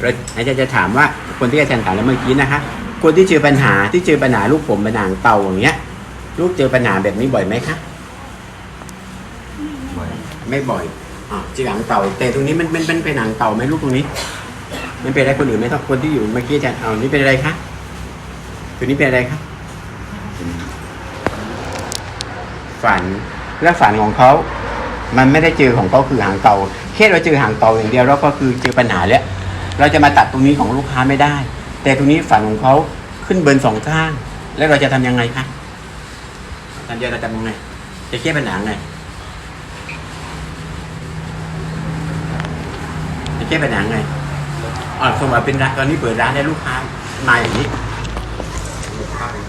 เราอาจารย์จะถามว่าคนที่อาจารย์ถามแล้วเมื่อกี้นะคะคนที่เจอปัญหาที่เจอปัญหาลูกผมปัญหาเต่าอย่างเงี้ย ลูกเจอปัญหาแบบนี้บ่อยไหมคะบ่อยไม่บ่อยอ่าเจอหางเต่า แต่ตรงนี้มันมันมันเป็นหางเต่าไหมลูกตรงนี้ มันเป็นอะไรคนอื่นไหมครับคนที่อยู่เมื่อกี้อาจารย์เอานี่เป็นอะไรคะตัวนี้เป็นอะไรคะฝันและฝันของเขา มันไม่ได้เจอของเขาคือหางเต่าแค่เราเจอหางเต่าอย่างเดียวเราก็คือเจอปัญหาแล้ว เราจะมาตัดตรงนี้ของลูกค้าไม่ได้ แต่ตรงนี้ฝันของเขาขึ้นเบิร์นสองข้าง แล้วเราจะทำยังไงคะทันเดียวเราจะทำยังไง จะแก้ปัญหาไงจะแก้ปัญหาไงอ๋อสมมติว่าเป็นร้านตอนนี้เปิดร้านให้ลูกค้ามาอย่างนี้ลูกค้าเป็น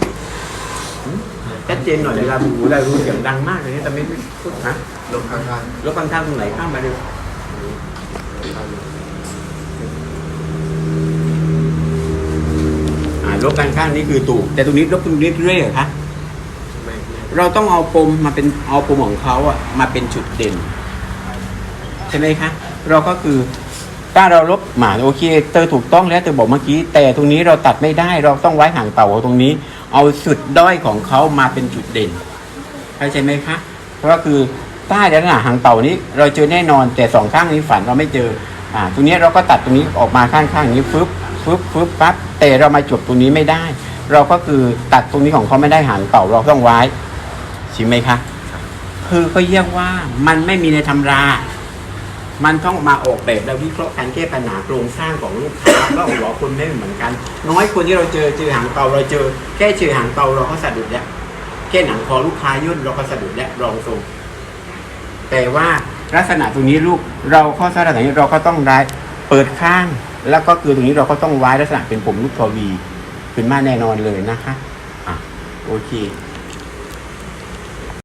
ชัดเจนหน่อยเวลาบูเรารู้เสียงดังมากเลยนะแต่ไม่พูดฮะลูกค้าทานรถข้างๆตรงไหนข้ามมาเร็ว อ่ารถข้างๆนี่คือตู่แต่ตรงนี้รถตรงนี้เรื่อยเหรอคะไม่ไม่เราต้องเอาปมมาเป็นเอาปมของเขาอะมาเป็นจุดเด่น ใช่ไหมคะ เราก็คือถ้าเราลบหมาโอเคเตอถูกต้องแล้วเตอบอกเมื่อกี้ แต่ตรงนี้เราตัดไม่ได้ เราต้องไว้ห่างเต่าตรงนี้ เอาจุดด้อยของเขามาเป็นจุดเด่นเข้าใจไหมคะเพราะก็คือใต้ลักษณะหางเต่านี้ เราเจอแน่นอนแต่สองข้างนี้ฝันเราไม่เจออ่าตรงนี้เราก็ตัดตรงนี้ออกมาข้างๆนี้ฟึบ ฟึบฟึบปั๊บแต่เรามาจบตรงนี้ไม่ได้ เราก็คือตัดตรงนี้ของเขาไม่ได้หางเต่าเราต้องไว้ใช่ไหมคะคือก็เรียกว่ามันไม่มีในตำรา มันต้องมาออกแบบและวิเคราะห์การแก้ปัญหาโครงสร้างของลูกค้าแล้วหัวคนไม่เหมือนกัน น้อยคนที่เราเจอเจอหางเตาเราเจอแค่เจอหางเตาเราก็สะดุดแล้วแค่หนังคอลูกค้าย่นเราก็สะดุดแล้วรองทรงแต่ว่าลักษณะตรงนี้ลูกเราข้อสร้างแบบนี้เราก็ต้องได้เปิดข้าง แล้วก็คือตรงนี้เราก็ต้องไว้ลักษณะเป็นผมลูกทวีขึ้นมาแน่นอนเลยนะคะอะโอเค